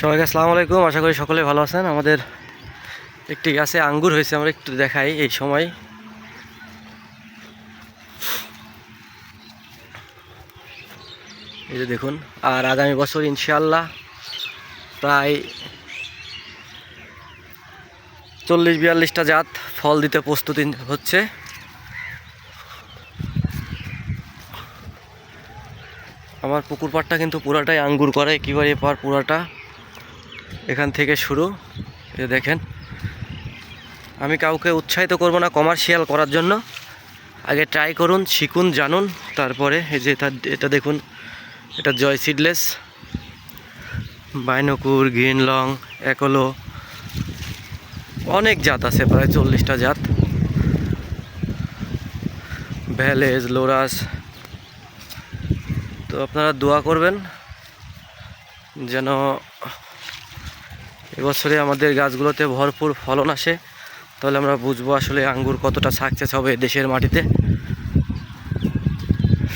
সবাইকে আসসালামু আলাইকুম। আশা করি সকলে ভালো আছেন। আমাদের একটি গাছে আঙ্গুর হয়েছে, আমরা একটু দেখাই এই সময়। এই যে দেখুন, আর আগামী বছর ইনশাল্লাহ প্রায় চল্লিশ বিয়াল্লিশটা জাত ফল দিতে প্রস্তুতি হচ্ছে। আমার পুকুর পাড়টা কিন্তু পুরাটাই আঙ্গুর করে, একেবারে পার পুরাটা। এখান থেকে শুরু। এ দেখেন, আমি কাউকে উৎসাহিত করব না কমার্শিয়াল করার জন্য। আগে ট্রাই করুন, শিখুন, জানুন, তারপরে এই যে এটা এটা দেখুন, এটা জয় সিডলেস বাইনকুর গ্রিন লং একলো, অনেক জাত আছে, প্রায় চল্লিশটা জাত। ভ্যালেজ, লোরাস। তো আপনারা দোয়া করবেন, যেন এবছরে আমাদের গাছগুলোতে ভরপুর ফলন আসে। তাহলে আমরা বুঝব আসলে আঙ্গুর কতটা সাকসেস হবে দেশের মাটিতে।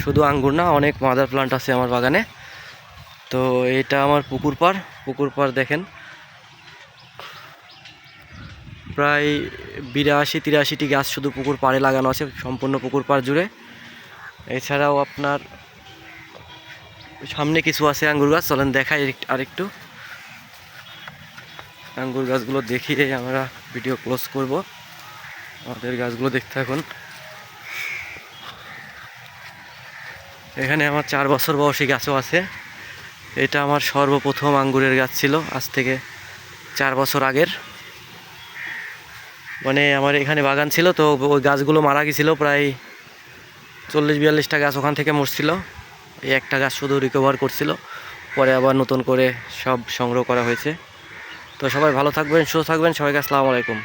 শুধু আঙ্গুর না, অনেক মাদার প্লান্ট আছে আমার বাগানে। তো এটা আমার পুকুর পাড়। পুকুর পাড় দেখেন। প্রায় বিরাশি, তিরাশিটি গাছ শুধু পুকুর পাড়ে লাগানো আছে, সম্পূর্ণ পুকুর পাড় জুড়ে। এছাড়াও আপনার সামনে কিছু আছে আঙ্গুর গাছ, চলেন আরেক- আরেকটু। আঙ্গুর গাছগুলো দেখিয়ে আমরা ভিডিও ক্লোজ করব। আমাদের গাছগুলো দেখতে এখন এখানে আমার চার বছর বয়সী গাছও আছে। এটা আমার সর্বপ্রথম আঙ্গুরের গাছ ছিল, আজ থেকে চার বছর আগের। মানে আমার এখানে বাগান ছিল, তো ওই গাছগুলো মারা গেছিল, প্রায় চল্লিশ বিয়াল্লিশটা গাছ ওখান থেকে মরছিল। এই একটা গাছ শুধু রিকভার করছিল, পরে আবার নতুন করে সব সংগ্রহ করা হয়েছে। তো সবাই ভালো থাকবেন সুস্থ থাকবেন। সবাইকে আসসালামু আলাইকুম।